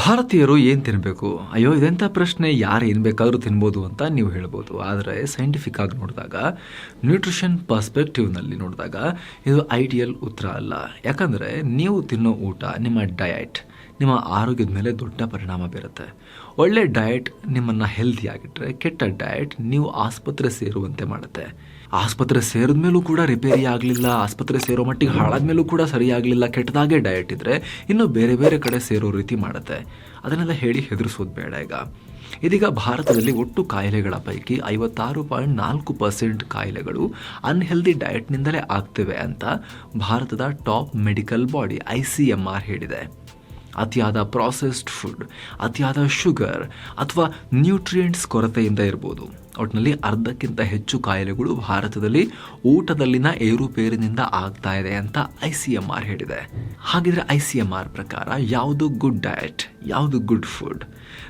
ಭಾರತೀಯರು ಏನು ತಿನ್ನಬೇಕು ಅಯ್ಯೋ ಇದೆಂಥ ಪ್ರಶ್ನೆ? ಯಾರು ಏನು ಬೇಕಾದರೂ ತಿನ್ಬೋದು ಅಂತ ನೀವು ಹೇಳ್ಬೋದು. ಆದರೆ ಸೈಂಟಿಫಿಕ್ ಆಗಿ ನೋಡಿದಾಗ ನ್ಯೂಟ್ರಿಷನ್ ಪರ್ಸ್ಪೆಕ್ಟಿವ್ನಲ್ಲಿ ನೋಡಿದಾಗ, ಇದು ಐಡಿಯಲ್ ಉತ್ತರ ಅಲ್ಲ. ಯಾಕಂದರೆ ನೀವು ತಿನ್ನೋ ಊಟ ನಿಮ್ಮ ಡಯಟ್ ನಿಮ್ಮ ಆರೋಗ್ಯದ ಮೇಲೆ ದೊಡ್ಡ ಪರಿಣಾಮ ಬೀರುತ್ತೆ. ಒಳ್ಳೆ ಡಯಟ್ ನಿಮ್ಮನ್ನು ಹೆಲ್ದಿಯಾಗಿಟ್ಟರೆ ಕೆಟ್ಟ ಡಯಟ್ ನೀವು ಆಸ್ಪತ್ರೆ ಸೇರುವಂತೆ ಮಾಡುತ್ತೆ. ಆಸ್ಪತ್ರೆ ಸೇರಿದ ಮೇಲೂ ಕೂಡ ರಿಪೇರಿ ಆಗಲಿಲ್ಲ, ಆಸ್ಪತ್ರೆ ಸೇರೋ ಮಟ್ಟಿಗೆ ಹಾಳಾದ ಮೇಲೂ ಕೂಡ ಸರಿಯಾಗಲಿಲ್ಲ ಕೆಟ್ಟದಾಗೆ ಡಯಟ್ ಇದ್ದರೆ ಇನ್ನು ಬೇರೆ ಬೇರೆ ಕಡೆ ಸೇರೋ ರೀತಿ ಮಾಡುತ್ತೆ. ಅದನ್ನೆಲ್ಲ ಹೇಳಿ ಹೆದರಿಸೋದು ಬೇಡ ಈಗ. ಇದೀಗ ಭಾರತದಲ್ಲಿ ಒಟ್ಟು ಕಾಯಿಲೆಗಳ ಪೈಕಿ ಐವತ್ತಾರು ಪಾಯಿಂಟ್ ನಾಲ್ಕು ಪರ್ಸೆಂಟ್ ಕಾಯಿಲೆಗಳು ಅನ್ಹೆಲ್ದಿ ಡಯಟ್ನಿಂದಲೇ ಆಗ್ತಿವೆ ಅಂತ ಭಾರತದ top medical body I C M R ಹೇಳಿದೆ. ಅತಿಯಾದ ಪ್ರಾಸೆಸ್ಡ್ ಫುಡ್ ಅತಿಯಾದ ಶುಗರ್ ಅಥವಾ ನ್ಯೂಟ್ರಿಯೆಂಟ್ಸ್ ಕೊರತೆಯಿಂದ ಇರ್ಬೋದು. ಒಟ್ಟಿನಲ್ಲಿ ಅರ್ಧಕ್ಕಿಂತ ಹೆಚ್ಚು ಕಾಯಿಲೆಗಳು ಭಾರತದಲ್ಲಿ ಊಟದಲ್ಲಿನ ಏರುಪೇರಿನಿಂದ ಆಗ್ತಾ ಇದೆ ಅಂತ ಐ ಸಿ ಎಂ ಆರ್ ಹೇಳಿದೆ. ಹಾಗಿದ್ರೆ ಐ ಸಿ ಎಂ ಆರ್ ಪ್ರಕಾರ ಯಾವುದು ಗುಡ್ ಡಯಟ್ ಯಾವುದು ಗುಡ್ ಫುಡ್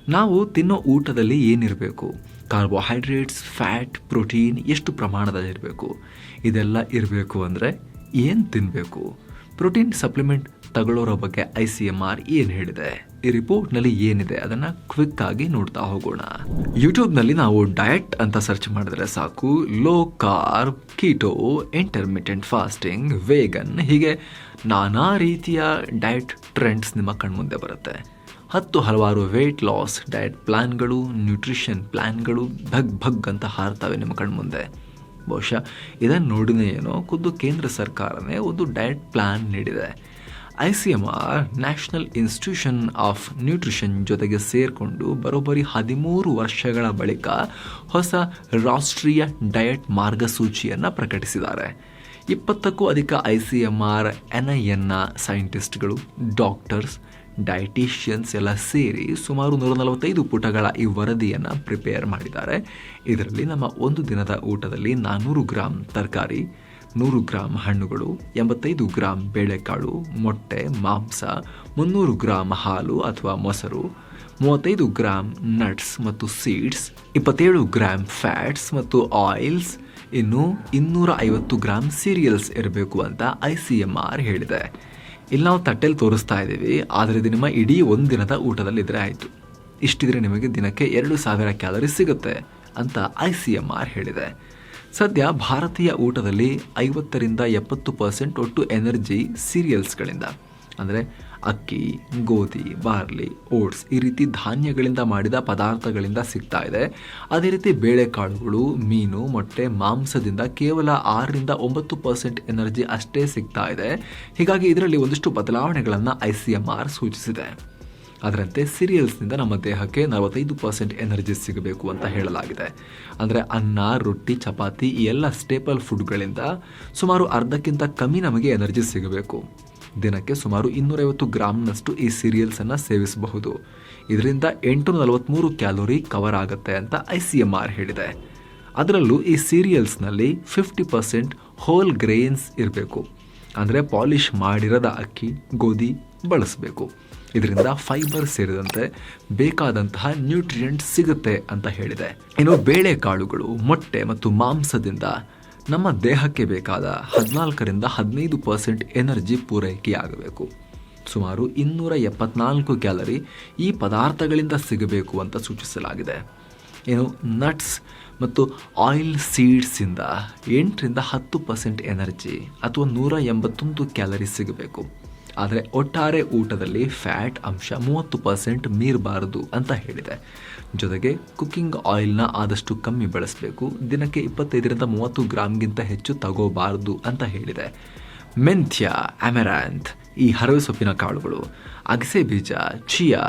ನಾವು ತಿನ್ನೋ ಊಟದಲ್ಲಿ ಏನಿರಬೇಕು? ಕಾರ್ಬೋಹೈಡ್ರೇಟ್ಸ್ ಫ್ಯಾಟ್ ಪ್ರೋಟೀನ್ ಎಷ್ಟು ಪ್ರಮಾಣದಲ್ಲಿ ಇರಬೇಕು? ಇದೆಲ್ಲ ಇರಬೇಕು ಅಂದರೆ ಏನು ತಿನ್ನಬೇಕು ಪ್ರೋಟೀನ್ ಸಪ್ಲಿಮೆಂಟ್ ತಗೊಳ್ಳೋರ ಬಗ್ಗೆ ಐ ಸಿ ಎಂ ಆರ್ ಏನು ಹೇಳಿದೆ? ಈ ರಿಪೋರ್ಟ್ನಲ್ಲಿ ಏನಿದೆ? ಅದನ್ನು ಕ್ವಿಕ್ ಆಗಿ ನೋಡ್ತಾ ಹೋಗೋಣ. ಯೂಟ್ಯೂಬ್ನಲ್ಲಿ ನಾವು ಡಯಟ್ ಅಂತ ಸರ್ಚ್ ಮಾಡಿದ್ರೆ ಸಾಕು. Low carb keto intermittent fasting vegan ಹೀಗೆ ನಾನಾ ರೀತಿಯ ಡಯಟ್ ಟ್ರೆಂಡ್ಸ್ ನಿಮ್ಮ ಕಣ್ಮುಂದೆ ಬರುತ್ತೆ. ಹತ್ತು ಹಲವಾರು ವೆಯ್ಟ್ ಲಾಸ್ ಡಯಟ್ ಪ್ಲಾನ್ಗಳು ನ್ಯೂಟ್ರಿಷನ್ ಪ್ಲಾನ್ಗಳು ಭಗ್ ಭಗ್ ಅಂತ ಹಾರ್ತವೆ ನಿಮ್ಮ ಕಣ್ಮುಂದೆ. ಬಹುಶಃ ಇದನ್ನು ನೋಡಿನೇ ಏನೋ ಖುದ್ದು ಕೇಂದ್ರ ಸರ್ಕಾರನೇ ಒಂದು ಡಯಟ್ ಪ್ಲಾನ್ ನೀಡಿದೆ. I C M R, National Institution of Nutrition ಜೊತೆಗೆ ಸೇರಿಕೊಂಡು ಬರೋಬ್ಬರಿ ಹದಿಮೂರು ವರ್ಷಗಳ ಬಳಿಕ ಹೊಸ ರಾಷ್ಟ್ರೀಯ ಡಯಟ್ ಮಾರ್ಗಸೂಚಿಯನ್ನು ಪ್ರಕಟಿಸಿದ್ದಾರೆ. ಇಪ್ಪತ್ತಕ್ಕೂ ಅಧಿಕ I C M R, N I ಎನ್ನ ಸೈಂಟಿಸ್ಟ್ಗಳು, ಡಾಕ್ಟರ್ಸ್ ಡಯಟಿಷಿಯನ್ಸ್ ಎಲ್ಲ ಸೇರಿ ಸುಮಾರು ನೂರ ನಲವತ್ತೈದು ಪುಟಗಳ ಈ ವರದಿಯನ್ನು ಪ್ರಿಪೇರ್ ಮಾಡಿದ್ದಾರೆ. ಇದರಲ್ಲಿ ನಮ್ಮ ಒಂದು ದಿನದ ಊಟದಲ್ಲಿ ನಾನ್ನೂರು ಗ್ರಾಂ ತರಕಾರಿ ನೂರು ಗ್ರಾಂ ಹಣ್ಣುಗಳು, ಎಂಬತ್ತೈದು ಗ್ರಾಂ ಬೇಳೆಕಾಳು, ಮೊಟ್ಟೆ, ಮಾಂಸ, ಮುನ್ನೂರು ಗ್ರಾಂ ಹಾಲು ಅಥವಾ ಮೊಸರು, ಮೂವತ್ತೈದು ಗ್ರಾಂ ನಟ್ಸ್ ಮತ್ತು ಸೀಡ್ಸ್ ಇಪ್ಪತ್ತೇಳು ಗ್ರಾಂ ಫ್ಯಾಟ್ಸ್ ಮತ್ತು ಆಯಿಲ್ಸ್ ಇನ್ನು ಇನ್ನೂರ ಐವತ್ತು ಗ್ರಾಂ ಸೀರಿಯಲ್ಸ್ ಇರಬೇಕು ಅಂತ ಐ ಸಿ ಎಂ ಆರ್ ಹೇಳಿದೆ. ಇಲ್ಲಿ ನಾವು ತಟ್ಟೆಲಿ ತೋರಿಸ್ತಾ ಇದ್ದೀವಿ, ಆದರೆ ಇದು ನಿಮ್ಮ ಇಡೀ ಒಂದು ದಿನದ ಊಟದಲ್ಲಿದ್ದರೆ ಆಯಿತು. ಇಷ್ಟಿದ್ರೆ ನಿಮಗೆ ದಿನಕ್ಕೆ ಎರಡು ಸಾವಿರ ಕ್ಯಾಲರಿ ಸಿಗುತ್ತೆ ಅಂತ ಐ ಸಿ ಎಂ ಆರ್ ಹೇಳಿದೆ. ಸದ್ಯ ಭಾರತೀಯ ಊಟದಲ್ಲಿ ಐವತ್ತರಿಂದ ಎಪ್ಪತ್ತು ಪರ್ಸೆಂಟ್ ಒಟ್ಟು ಎನರ್ಜಿ ಸೀರಿಯಲ್ಸ್ಗಳಿಂದ. ಅಂದರೆ ಅಕ್ಕಿ, ಗೋಧಿ, ಬಾರ್ಲಿ, ಓಟ್ಸ್ ಈ ರೀತಿ ಧಾನ್ಯಗಳಿಂದ ಮಾಡಿದ ಪದಾರ್ಥಗಳಿಂದ ಸಿಗ್ತಾ ಇದೆ. ಅದೇ ರೀತಿ ಬೇಳೆಕಾಳುಗಳು, ಮೀನು, ಮೊಟ್ಟೆ, ಮಾಂಸದಿಂದ ಕೇವಲ ಆರರಿಂದ ಒಂಬತ್ತು ಪರ್ಸೆಂಟ್ ಎನರ್ಜಿ ಅಷ್ಟೇ ಸಿಗ್ತಾ ಇದೆ. ಹೀಗಾಗಿ ಇದರಲ್ಲಿ ಒಂದಿಷ್ಟು ಬದಲಾವಣೆಗಳನ್ನು ಐ ಸಿ ಎಂ ಆರ್ ಸೂಚಿಸಿದೆ. ಅದರಂತೆ ಸೀರಿಯಲ್ಸ್ನಿಂದ ನಮ್ಮ ದೇಹಕ್ಕೆ ನಲವತ್ತೈದು ಪರ್ಸೆಂಟ್ ಎನರ್ಜಿ ಸಿಗಬೇಕು ಅಂತ ಹೇಳಲಾಗಿದೆ. ಅಂದರೆ ಅನ್ನ, ರೊಟ್ಟಿ, ಚಪಾತಿ ಈ ಎಲ್ಲ ಸ್ಟೇಪಲ್ ಫುಡ್ಗಳಿಂದ ಸುಮಾರು ಅರ್ಧಕ್ಕಿಂತ ಕಮ್ಮಿ ನಮಗೆ ಎನರ್ಜಿ ಸಿಗಬೇಕು. ದಿನಕ್ಕೆ ಸುಮಾರು ಇನ್ನೂರೈವತ್ತು ಗ್ರಾಮ್ನಷ್ಟು ಈ ಸೀರಿಯಲ್ಸನ್ನು ಸೇವಿಸಬಹುದು. ಇದರಿಂದ ಎಂಟುನೂರ ನಲವತ್ತ್ಮೂರು ಕ್ಯಾಲೋರಿ ಕವರ್ ಆಗುತ್ತೆ ಅಂತ ಐ ಸಿ ಎಂ ಆರ್ ಹೇಳಿದೆ. ಅದರಲ್ಲೂ ಈ ಸೀರಿಯಲ್ಸ್ನಲ್ಲಿ ಫಿಫ್ಟಿ ಪರ್ಸೆಂಟ್ ಹೋಲ್ ಗ್ರೇನ್ಸ್ ಇರಬೇಕು. ಅಂದರೆ ಪಾಲಿಷ್ ಮಾಡಿರದ ಅಕ್ಕಿ, ಗೋಧಿ ಬಳಸಬೇಕು. ಇದರಿಂದ ಫೈಬರ್ ಸೇರಿದಂತೆ ಬೇಕಾದಂತಹ ನ್ಯೂಟ್ರಿಯೆಂಟ್ ಸಿಗುತ್ತೆ ಅಂತ ಹೇಳಿದೆ. ಇನ್ನು ಬೇಳೆಕಾಳುಗಳು, ಮೊಟ್ಟೆ ಮತ್ತು ಮಾಂಸದಿಂದ ನಮ್ಮ ದೇಹಕ್ಕೆ ಬೇಕಾದ ಹದಿನಾಲ್ಕರಿಂದ ಹದಿನೈದು ಪರ್ಸೆಂಟ್ ಎನರ್ಜಿ ಪೂರೈಕೆಯಾಗಬೇಕು. ಸುಮಾರು ಇನ್ನೂರ ಎಪ್ಪತ್ನಾಲ್ಕು ಕ್ಯಾಲರಿ ಈ ಪದಾರ್ಥಗಳಿಂದ ಸಿಗಬೇಕು ಅಂತ ಸೂಚಿಸಲಾಗಿದೆ. ಏನು ನಟ್ಸ್ ಮತ್ತು ಆಯಿಲ್ ಸೀಡ್ಸಿಂದ ಎಂಟರಿಂದ ಹತ್ತು ಪರ್ಸೆಂಟ್ ಎನರ್ಜಿ ಅಥವಾ ನೂರ ಎಂಬತ್ತೊಂದು ಕ್ಯಾಲರಿ ಸಿಗಬೇಕು. ಆದರೆ ಒಟ್ಟಾರೆ ಊಟದಲ್ಲಿ ಫ್ಯಾಟ್ ಅಂಶ ಮೂವತ್ತು ಪರ್ಸೆಂಟ್ ಮೀರಬಾರದು ಅಂತ ಹೇಳಿದೆ. ಜೊತೆಗೆ ಕುಕ್ಕಿಂಗ್ ಆಯಿಲ್ನ ಆದಷ್ಟು ಕಮ್ಮಿ ಬಳಸಬೇಕು. ದಿನಕ್ಕೆ ಇಪ್ಪತ್ತೈದರಿಂದ ಮೂವತ್ತು ಗ್ರಾಮ್ಗಿಂತ ಹೆಚ್ಚು ತಗೋಬಾರದು ಅಂತ ಹೇಳಿದೆ. ಮೆಂಥ್ಯ ಅಮೆರಾಂತ್, ಈ ಹರವೆ ಸೊಪ್ಪಿನ ಕಾಳುಗಳು, ಅಗಸೆ ಬೀಜ, ಚಿಯಾ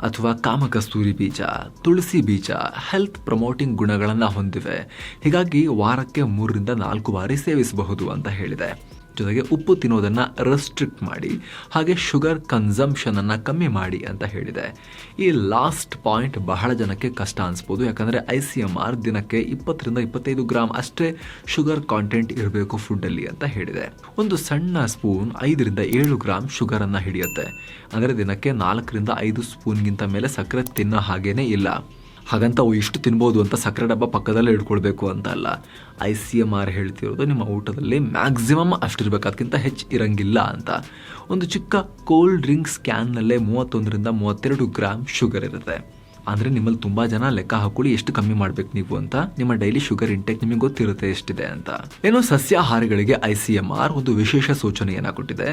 ಅಥವಾ ಕಾಮಕಸ್ತೂರಿ ಬೀಜ, ತುಳಸಿ ಬೀಜ ಹೆಲ್ತ್ ಪ್ರಮೋಟಿಂಗ್ ಗುಣಗಳನ್ನು ಹೊಂದಿವೆ. ಹೀಗಾಗಿ ವಾರಕ್ಕೆ ಮೂರರಿಂದ ನಾಲ್ಕು ಬಾರಿ ಸೇವಿಸಬಹುದು ಅಂತ ಹೇಳಿದೆ. ಜೊತೆಗೆ ಉಪ್ಪು ತಿನ್ನೋದನ್ನು ರೆಸ್ಟ್ರಿಕ್ಟ್ ಮಾಡಿ, ಹಾಗೆ ಶುಗರ್ ಕನ್ಸಂಪ್ಷನನ್ನು ಕಮ್ಮಿ ಮಾಡಿ ಅಂತ ಹೇಳಿದೆ. ಈ ಲಾಸ್ಟ್ ಪಾಯಿಂಟ್ ಬಹಳ ಜನಕ್ಕೆ ಕಷ್ಟ ಅನಿಸ್ಬೋದು, ಯಾಕಂದರೆ ಐ ಸಿ ಎಂ ಆರ್ ದಿನಕ್ಕೆ ಇಪ್ಪತ್ತರಿಂದ ಇಪ್ಪತ್ತೈದು ಗ್ರಾಮ್ ಅಷ್ಟೇ ಶುಗರ್ ಕಾಂಟೆಂಟ್ ಇರಬೇಕು ಫುಡ್ಡಲ್ಲಿ ಅಂತ ಹೇಳಿದೆ. ಒಂದು ಸಣ್ಣ ಸ್ಪೂನ್ ಐದರಿಂದ ಏಳು ಗ್ರಾಮ್ ಶುಗರನ್ನು ಹಿಡಿಯುತ್ತೆ. ಅಂದರೆ ದಿನಕ್ಕೆ ನಾಲ್ಕರಿಂದ ಐದು ಸ್ಪೂನ್ಗಿಂತ ಮೇಲೆ ಸಕ್ಕರೆ ತಿನ್ನೋ ಹಾಗೇನೇ ಇಲ್ಲ. ಹಾಗಂತ ಅವು ಇಷ್ಟು ತಿನ್ಬೋದು ಅಂತ ಸಕ್ಕರೆ ಡಬ್ಬ ಪಕ್ಕದಲ್ಲೇ ಇಟ್ಕೊಳ್ಬೇಕು ಅಂತ ಅಲ್ಲ. ಐ ಸಿ ಎಂ ಆರ್ ಹೇಳ್ತಿರೋದು ನಿಮ್ಮ ಊಟದಲ್ಲಿ ಮ್ಯಾಕ್ಸಿಮಮ್ ಅಷ್ಟಿರಬೇಕು, ಅದಕ್ಕಿಂತ ಹೆಚ್ಚು ಇರಂಗಿಲ್ಲ ಅಂತ. ಒಂದು ಚಿಕ್ಕ ಕೋಲ್ಡ್ ಡ್ರಿಂಕ್ಸ್ ಕ್ಯಾನ್ನಲ್ಲೇ ಮೂವತ್ತೊಂದರಿಂದ ಮೂವತ್ತೆರಡು ಗ್ರಾಮ್ ಶುಗರ್ ಇರುತ್ತೆ. ಅಂದರೆ ನಿಮ್ಮಲ್ಲಿ ತುಂಬ ಜನ ಲೆಕ್ಕ ಹಾಕೊಳ್ಳಿ ಎಷ್ಟು ಕಮ್ಮಿ ಮಾಡಬೇಕು ನೀವು ಅಂತ. ನಿಮ್ಮ ಡೈಲಿ ಶುಗರ್ ಇಂಟೆಕ್ ನಿಮಗೆ ಗೊತ್ತಿರುತ್ತೆ ಎಷ್ಟಿದೆ ಅಂತ. ಏನು ಸಸ್ಯಾಹಾರಿಗಳಿಗೆ ಐ ಸಿ ಎಂ ಆರ್ ಒಂದು ವಿಶೇಷ ಸೂಚನೆಯನ್ನು ಕೊಟ್ಟಿದೆ.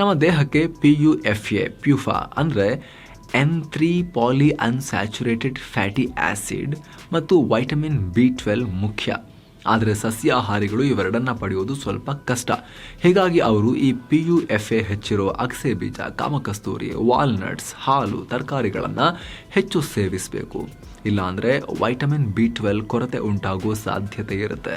ನಮ್ಮ ದೇಹಕ್ಕೆ P U F A PUFA ಅಂದರೆ N three poly unsaturated fatty acid ಮತ್ತು ವೈಟಮಿನ್ ಬಿ ಟ್ವೆಲ್ ಮುಖ್ಯ. ಆದರೆ ಸಸ್ಯಾಹಾರಿಗಳು ಇವೆರಡನ್ನ ಪಡೆಯುವುದು ಸ್ವಲ್ಪ ಕಷ್ಟ. ಹೀಗಾಗಿ ಅವರು ಈ ಪಿ ಯು ಎಫ್ ಎ ಹೆಚ್ಚಿರೋ ಅಗಸೆ ಬೀಜ, ಕಾಮಕಸ್ತೂರಿ ವಾಲ್ನಟ್ಸ್ ಹಾಲು, ತರಕಾರಿಗಳನ್ನು ಹೆಚ್ಚು ಸೇವಿಸಬೇಕು. ಇಲ್ಲಾಂದರೆ ವೈಟಮಿನ್ ಬಿ ಟ್ವೆಲ್ ಕೊರತೆ ಉಂಟಾಗುವ ಸಾಧ್ಯತೆ ಇರುತ್ತೆ.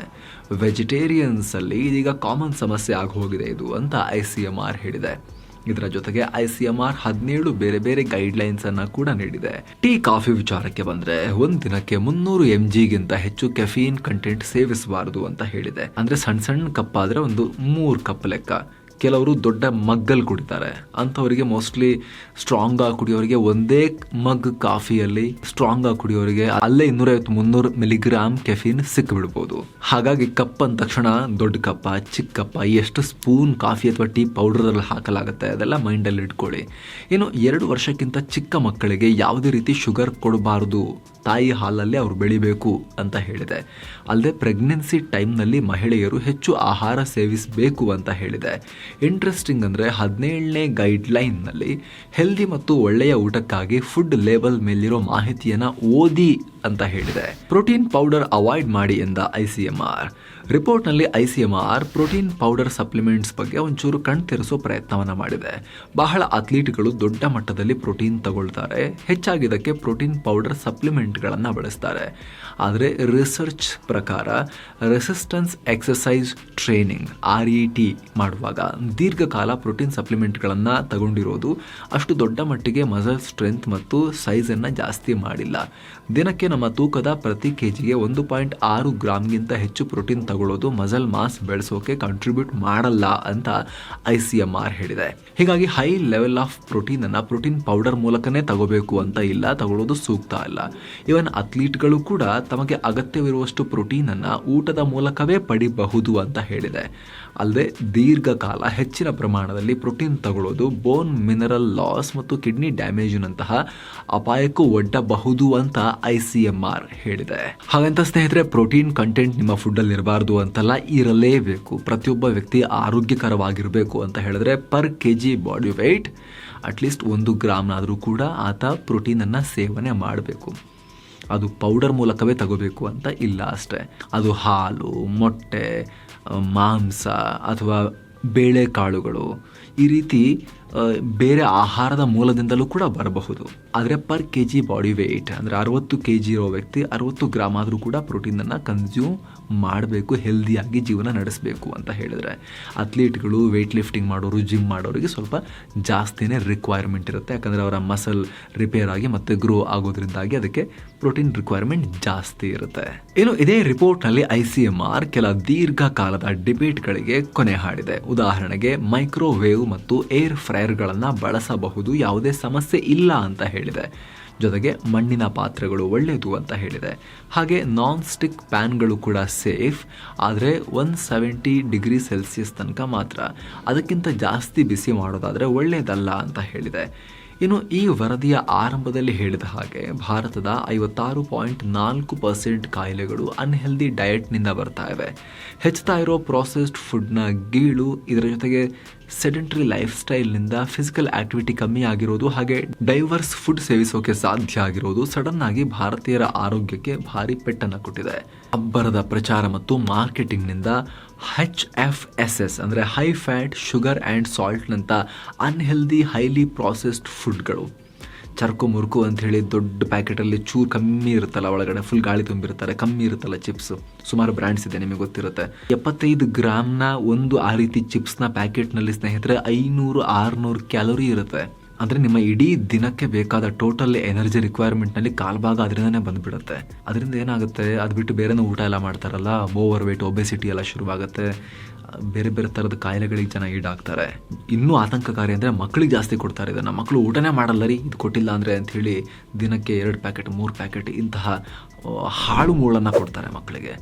ವೆಜಿಟೇರಿಯನ್ಸಲ್ಲಿ ಇದೀಗ ಕಾಮನ್ ಸಮಸ್ಯೆ ಆಗಿ ಹೋಗಿದೆ ಇದು ಅಂತ ಐ ಸಿ ಎಂ ಆರ್ ಹೇಳಿದೆ. ಇದರ ಜೊತೆಗೆ ಐ ಸಿ ಎಂ ಆರ್ ಹದಿನೇಳು ಬೇರೆ ಬೇರೆ ಗೈಡ್ಲೈನ್ಸ್ ಅನ್ನ ಕೂಡ ನೀಡಿದೆ. ಟೀ, ಕಾಫಿ ವಿಚಾರಕ್ಕೆ ಬಂದ್ರೆ ಒಂದ್ ದಿನಕ್ಕೆ ಮುನ್ನೂರು ಎಂ ಜಿಗಿಂತ ಹೆಚ್ಚು ಕೆಫೀನ್ ಕಂಟೆಂಟ್ ಸೇವಿಸಬಾರದು ಅಂತ ಹೇಳಿದೆ. ಅಂದ್ರೆ ಸಣ್ಣ ಸಣ್ಣ ಕಪ್ ಆದ್ರೆ ಒಂದು ಮೂರ್ ಕಪ್ ಲೆಕ್ಕ. ಕೆಲವರು ದೊಡ್ಡ ಮಗ್ಗಲ್ಲಿ ಕುಡಿತಾರೆ. ಅಂಥವರಿಗೆ ಮೋಸ್ಟ್ಲಿ ಸ್ಟ್ರಾಂಗ್ ಆಗಿ ಕುಡಿಯೋರಿಗೆ ಒಂದೇ ಮಗ್ ಕಾಫಿಯಲ್ಲಿ ಸ್ಟ್ರಾಂಗ್ ಆಗಿ ಕುಡಿಯೋರಿಗೆ ಅಲ್ಲೇ ಇನ್ನೂರೈವತ್ತು, ಮುನ್ನೂರು ಮಿಲಿಗ್ರಾಮ್ ಕೆಫಿನ್ ಸಿಕ್ಕಿಬಿಡ್ಬೋದು ಹಾಗಾಗಿ ಕಪ್ ಅಂದ ತಕ್ಷಣ ದೊಡ್ಡ ಕಪ್ಪ, ಚಿಕ್ಕ ಕಪ್ಪ, ಎಷ್ಟು ಸ್ಪೂನ್ ಕಾಫಿ ಅಥವಾ ಟೀ ಪೌಡರಲ್ಲಿ ಹಾಕಲಾಗುತ್ತೆ, ಅದೆಲ್ಲ ಮೈಂಡಲ್ಲಿ ಇಟ್ಕೊಳ್ಳಿ ಇನ್ನು ಎರಡು ವರ್ಷಕ್ಕಿಂತ ಚಿಕ್ಕ ಮಕ್ಕಳಿಗೆ ಯಾವುದೇ ರೀತಿ ಶುಗರ್ ಕೊಡಬಾರದು. ತಾಯಿ ಹಾಲಲ್ಲಿ ಅವರು ಬೆಳಿಬೇಕು ಅಂತ ಹೇಳಿದೆ. ಅಲ್ಲದೆ ಪ್ರೆಗ್ನೆನ್ಸಿ ಟೈಮ್ನಲ್ಲಿ ಮಹಿಳೆಯರು ಹೆಚ್ಚು ಆಹಾರ ಸೇವಿಸಬೇಕು ಅಂತ ಹೇಳಿದೆ. ಇಂಟ್ರೆಸ್ಟಿಂಗ್ ಅಂದರೆ ಹದಿನೇಳನೇ ಗೈಡ್ಲೈನ್ನಲ್ಲಿ ಹೆಲ್ದಿ ಮತ್ತು ಒಳ್ಳೆಯ ಊಟಕ್ಕಾಗಿ ಫುಡ್ ಲೇಬಲ್ ಮೇಲಿರೋ ಮಾಹಿತಿಯನ್ನು ಓದಿ ಅಂತ ಹೇಳಿದೆ ಪ್ರೋಟೀನ್ ಪೌಡರ್ ಅವಾಯ್ಡ್ ಮಾಡಿ ಎಂದ I C M R. ರಿಪೋರ್ಟ್ನಲ್ಲಿ I C M R protein powder supplements ಬಗ್ಗೆ ಒಂಚೂರು ಕಣ್ ತೆರೆಸೋ ಪ್ರಯತ್ನವನ್ನ ಮಾಡಿದೆ. ಬಹಳ ಅಥ್ಲೀಟ್ಗಳು ದೊಡ್ಡ ಮಟ್ಟದಲ್ಲಿ ಪ್ರೋಟೀನ್ ತಗೊಳ್ತಾರೆ. ಹೆಚ್ಚಾಗಿ ಇದಕ್ಕೆ ಪ್ರೋಟೀನ್ ಪೌಡರ್ ಸಪ್ಲಿಮೆಂಟ್ಗಳನ್ನು ಬಳಸ್ತಾರೆ. ಆದರೆ ರಿಸರ್ಚ್ ಪ್ರಕಾರ resistance exercise training R E T ಮಾಡುವಾಗ ದೀರ್ಘಕಾಲ ಪ್ರೋಟೀನ್ ಸಪ್ಲಿಮೆಂಟ್ಗಳನ್ನು ತಗೊಂಡಿರೋದು ಅಷ್ಟು ದೊಡ್ಡ ಮಟ್ಟಿಗೆ ಮಸಲ್ ಸ್ಟ್ರೆಂತ್ ಮತ್ತು ಸೈಜನ್ನು ಜಾಸ್ತಿ ಮಾಡಿಲ್ಲ. ದಿನಕ್ಕೆ ನಮ್ಮ ತೂಕದ ಪ್ರತಿ ಕೆ ಜಿಗೆ ಒಂದು ಪಾಯಿಂಟ್ ಆರು ಗ್ರಾಮ್ಗಿಂತ ಹೆಚ್ಚು ಪ್ರೋಟೀನ್ ತಗೊಳ್ಳೋದು ಮಸಲ್ ಮಾಸ್ ಬೆಳೆಸೋಕೆ ಕಾಂಟ್ರಿಬ್ಯೂಟ್ ಮಾಡಲ್ಲ ಅಂತ ಐ ಸಿ ಎಂ ಆರ್ ಹೇಳಿದೆ. ಹೀಗಾಗಿ ಹೈ ಲೆವೆಲ್ ಆಫ್ ಪ್ರೋಟೀನ್ ಅನ್ನ ಪ್ರೋಟೀನ್ ಪೌಡರ್ ಮೂಲಕನೇ ತಗೋಬೇಕು ಅಂತ ಇಲ್ಲ, ತಗೊಳ್ಳೋದು ಸೂಕ್ತ ಅಲ್ಲ. ಇವನ್ ಅಥ್ಲೀಟ್ಗಳು ಕೂಡ ತಮಗೆ ಅಗತ್ಯವಿರುವಷ್ಟು ಪ್ರೋಟೀನ್ ಅನ್ನ ಊಟದ ಮೂಲಕವೇ ಪಡಿಬಹುದು ಅಂತ ಹೇಳಿದೆ. ಅಲ್ಲದೆ ದೀರ್ಘಕಾಲ ಹೆಚ್ಚಿನ ಪ್ರಮಾಣದಲ್ಲಿ ಪ್ರೋಟೀನ್ ತಗೊಳ್ಳೋದು ಬೋನ್ ಮಿನರಲ್ ಲಾಸ್ ಮತ್ತು ಕಿಡ್ನಿ ಡ್ಯಾಮೇಜ್ನಂತಹ ಅಪಾಯಕ್ಕೂ ಒಡ್ಡಬಹುದು ಅಂತ ಐ ಸಿ ಎಂ ಆರ್ ಹೇಳಿದೆ. ಹಾಗಂತ ಸ್ನೇಹಿತರೆ, ಪ್ರೋಟೀನ್ ಕಂಟೆಂಟ್ ನಿಮ್ಮ ಫುಡ್ಡಲ್ಲಿ ಇರಬಾರ್ದು ಅಂತಲ್ಲ, ಇರಲೇಬೇಕು. ಪ್ರತಿಯೊಬ್ಬ ವ್ಯಕ್ತಿ ಆರೋಗ್ಯಕರವಾಗಿರಬೇಕು ಅಂತ ಹೇಳಿದ್ರೆ per K G body weight at least ಒಂದು ಗ್ರಾಮ್ನಾದರೂ ಕೂಡ ಆತ ಪ್ರೋಟೀನನ್ನು ಸೇವನೆ ಮಾಡಬೇಕು. ಅದು ಪೌಡರ್ ಮೂಲಕವೇ ತಗೋಬೇಕು ಅಂತ ಇಲ್ಲ ಅಷ್ಟೇ. ಅದು ಹಾಲು, ಮೊಟ್ಟೆ ಮಾಂಸ ಅಥವಾ ಬೇಳೆಕಾಳುಗಳು ಈ ರೀತಿ ಬೇರೆ ಆಹಾರದ ಮೂಲದಿಂದಲೂ ಕೂಡ ಬರಬಹುದು. ಆದರೆ per K G body weight ಅಂದರೆ ಅರವತ್ತು ಕೆ ಜಿ ಇರೋ ವ್ಯಕ್ತಿ ಅರವತ್ತು ಗ್ರಾಮ್ ಆದರೂ ಕೂಡ ಪ್ರೋಟೀನನ್ನು ಕನ್ಸ್ಯೂಮ್ ಮಾಡಬೇಕು ಹೆಲ್ದಿಯಾಗಿ ಜೀವನ ನಡೆಸಬೇಕು ಅಂತ ಹೇಳಿದ್ರೆ ಅಥ್ಲೀಟ್ಗಳು ವೆಯ್ಟ್ ಲಿಫ್ಟಿಂಗ್ ಮಾಡೋರು ಜಿಮ್ ಮಾಡೋರಿಗೆ ಸ್ವಲ್ಪ ಜಾಸ್ತಿನೇ ರಿಕ್ವೈರ್ಮೆಂಟ್ ಇರುತ್ತೆ. ಯಾಕಂದರೆ ಅವರ ಮಸಲ್ ರಿಪೇರ್ ಆಗಿ ಮತ್ತು ಗ್ರೋ ಆಗೋದ್ರಿಂದಾಗಿ ಅದಕ್ಕೆ ಪ್ರೋಟೀನ್ ರಿಕ್ವೈರ್ಮೆಂಟ್ ಜಾಸ್ತಿ ಇರುತ್ತೆ. ಇನ್ನು ಇದೇ ರಿಪೋರ್ಟ್ನಲ್ಲಿ ಐ ಸಿ ಎಂ ಆರ್ ಕೆಲ ದೀರ್ಘಕಾಲದ ಡಿಬೇಟ್ಗಳಿಗೆ ಕೊನೆ ಹಾಡಿದೆ. ಉದಾಹರಣೆಗೆ ಮೈಕ್ರೋವೇವ್ ಮತ್ತು ಏರ್ ಫ್ರೈಯರ್ಗಳನ್ನು ಬಳಸಬಹುದು, ಯಾವುದೇ ಸಮಸ್ಯೆ ಇಲ್ಲ ಅಂತ ಹೇಳಿದೆ. ಜೊತೆಗೆ ಮಣ್ಣಿನ ಪಾತ್ರೆಗಳು ಒಳ್ಳೆಯದು ಅಂತ ಹೇಳಿದೆ. ಹಾಗೆ ನಾನ್ ಸ್ಟಿಕ್ ಪ್ಯಾನ್ಗಳು ಕೂಡ ಸೇಫ್ ಆದರೆ ಒನ್ ಸೆವೆಂಟಿ ಡಿಗ್ರಿ ಸೆಲ್ಸಿಯಸ್ ತನಕ ಮಾತ್ರ. ಅದಕ್ಕಿಂತ ಜಾಸ್ತಿ ಬಿಸಿ ಮಾಡೋದಾದರೆ ಒಳ್ಳೆಯದಲ್ಲ ಅಂತ ಹೇಳಿದೆ. ಇನ್ನು ಈ ವರದಿಯ ಆರಂಭದಲ್ಲಿ ಹೇಳಿದ ಹಾಗೆ ಭಾರತದ ಐವತ್ತಾರು ಪಾಯಿಂಟ್ ನಾಲ್ಕು ಪರ್ಸೆಂಟ್ ಕಾಯಿಲೆಗಳು ಅನ್ಹೆಲ್ದಿ ಡಯಟ್ನಿಂದ ಬರ್ತಾ ಇವೆ. ಹೆಚ್ಚುತ್ತಾ ಇರೋ ಪ್ರೊಸೆಸ್ಡ್ ಫುಡ್ನ ಗೀಳು ಇದರ ಜೊತೆಗೆ ಸೆಡೆಂಟ್ರಿ ಲೈಫ್ ಸ್ಟೈಲ್ನಿಂದ ಫಿಸಿಕಲ್ ಆಕ್ಟಿವಿಟಿ ಕಮ್ಮಿ ಆಗಿರೋದು ಹಾಗೆ ಡೈವರ್ಸ್ ಫುಡ್ ಸೇವಿಸೋಕೆ ಸಾಧ್ಯ ಆಗಿರೋದು ಸಡನ್ ಆಗಿ ಭಾರತೀಯರ ಆರೋಗ್ಯಕ್ಕೆ ಭಾರಿ ಪೆಟ್ಟನ್ನು ಕೊಟ್ಟಿದೆ. ಅಬ್ಬರದ ಪ್ರಚಾರ ಮತ್ತು ಮಾರ್ಕೆಟಿಂಗ್ನಿಂದ ಹೆಚ್ ಎಫ್ ಎಸ್ ಎಸ್ ಅಂದರೆ ಹೈ ಫ್ಯಾಟ್ ಶುಗರ್ ಆ್ಯಂಡ್ ಸಾಲ್ಟ್ನಂಥ ಅನ್ಹೆಲ್ದಿ ಹೈಲಿ ಪ್ರಾಸೆಸ್ಡ್ ಫುಡ್ಗಳು ಚರ್ಕು, ಮುರುಕು ಅಂತ ಹೇಳಿ ದೊಡ್ಡ ಪ್ಯಾಕೆಟಲ್ಲಿ ಚೂರು ಕಮ್ಮಿ ಇರುತ್ತಲ್ಲ, ಒಳಗಡೆ ಫುಲ್ ಗಾಳಿ ತುಂಬಿರ್ತಾರೆ ಕಮ್ಮಿ ಇರುತ್ತಲ್ಲ ಚಿಪ್ಸ್ ಸುಮಾರು ಬ್ರ್ಯಾಂಡ್ಸ್ ಇದೆ ನಿಮಗೆ ಗೊತ್ತಿರುತ್ತೆ. ಎಪ್ಪತ್ತೈದು ಗ್ರಾಮ್ನ ಒಂದು ಆ ರೀತಿ ಚಿಪ್ಸ್ನ ಪ್ಯಾಕೆಟ್ನಲ್ಲಿ ಸ್ನೇಹಿತರೆ ಐನೂರು, ಆರುನೂರು ಕ್ಯಾಲೋರಿ ಇರುತ್ತೆ. ಅಂದರೆ ನಿಮ್ಮ ಇಡೀ ದಿನಕ್ಕೆ ಬೇಕಾದ ಟೋಟಲ್ ಎನರ್ಜಿ ರಿಕ್ವೈರ್ಮೆಂಟ್ನಲ್ಲಿ ಕಾಲ್ಭಾಗ ಅದರಿಂದನೇ ಬಂದ್ಬಿಡುತ್ತೆ. ಅದರಿಂದ ಏನಾಗುತ್ತೆ? ಅದು ಬಿಟ್ಟು ಬೇರೆನೂ ಊಟ ಎಲ್ಲ ಮಾಡ್ತಾರಲ್ಲ ಓವರ್ ವೇಟ್ ಒಬೆಸಿಟಿ ಎಲ್ಲ ಶುರುವಾಗುತ್ತೆ. ಬೇರೆ ಬೇರೆ ಥರದ ಕಾಯಿಲೆಗಳಿಗೆ ಜನ ಈಡಾಗ್ತಾರೆ. ಇನ್ನೂ ಆತಂಕಕಾರಿ ಅಂದರೆ ಮಕ್ಕಳಿಗೆ ಜಾಸ್ತಿ ಕೊಡ್ತಾರೆ ಇದನ್ನು. ಮಕ್ಕಳು ಊಟನೇ ಮಾಡಲ್ಲ ರೀ, ಇದು ಕೊಟ್ಟಿಲ್ಲ ಅಂದರೆ ಅಂಥೇಳಿ ದಿನಕ್ಕೆ ಎರಡು ಪ್ಯಾಕೆಟ್ ಮೂರು ಪ್ಯಾಕೆಟ್ ಇಂತಹ ಹಾಳು ಮೂಳನ್ನು ಕೊಡ್ತಾರೆ ಮಕ್ಕಳಿಗೆ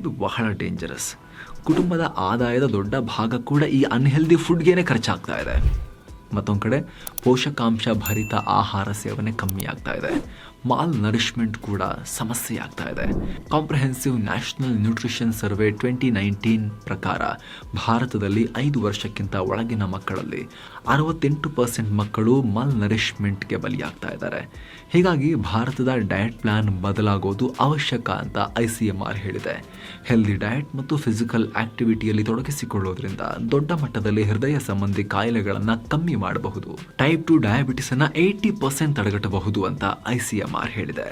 ಇದು ಬಹಳ ಡೇಂಜರಸ್ ಕುಟುಂಬದ ಆದಾಯದ ದೊಡ್ಡ ಭಾಗ ಕೂಡ ಈ ಅನ್ಹೆಲ್ದಿ ಫುಡ್ಗೇನೆ ಖರ್ಚಾಗ್ತಾ ಇದೆ. ಮತ್ತೊಂದು ಕಡೆ ಪೋಷಕಾಂಶ ಭರಿತ ಆಹಾರ ಸೇವನೆ ಕಮ್ಮಿ ಆಗ್ತಾ ಇದೆ. ಮಾಲ್ ನರಿಷ್ಮೆಂಟ್ ಕೂಡ ಸಮಸ್ಯೆ ಆಗ್ತಾ ಇದೆ. Comprehensive National Nutrition Survey twenty nineteen ಪ್ರಕಾರ ಭಾರತದಲ್ಲಿ ಐದು ವರ್ಷಕ್ಕಿಂತ ಒಳಗಿನ ಮಕ್ಕಳಲ್ಲಿ ಅರವತ್ತೆಂಟು ಪರ್ಸೆಂಟ್ ಮಕ್ಕಳು ಮಾಲ್ ನರಿಷ್ಮೆಂಟ್ಗೆ ಬಲಿಯಾಗ್ತಾ ಇದ್ದಾರೆ. ಹೀಗಾಗಿ ಭಾರತದ ಡಯಟ್ ಪ್ಲಾನ್ ಬದಲಾಗೋದು ಅವಶ್ಯಕ ಅಂತ ಐ ಸಿ ಎಂ ಆರ್ ಹೇಳಿದೆ. ಹೆಲ್ದಿ ಡಯಟ್ ಮತ್ತು ಫಿಸಿಕಲ್ ಆಕ್ಟಿವಿಟಿಯಲ್ಲಿ ತೊಡಗಿಸಿಕೊಳ್ಳೋದ್ರಿಂದ ದೊಡ್ಡ ಮಟ್ಟದಲ್ಲಿ ಹೃದಯ ಸಂಬಂಧಿ ಕಾಯಿಲೆಗಳನ್ನು ಕಮ್ಮಿ ಮಾಡಬಹುದು. ಟೈಪ್ ಟು ಡಯಾಬಿಟಿಸ್ ಅನ್ನ ಏಯ್ಟಿ ಪರ್ಸೆಂಟ್ ತಡೆಗಟ್ಟಬಹುದು ಅಂತ ಐ ಸಿ ಎಂ ಆರ್ ಹೇಳಿದೆ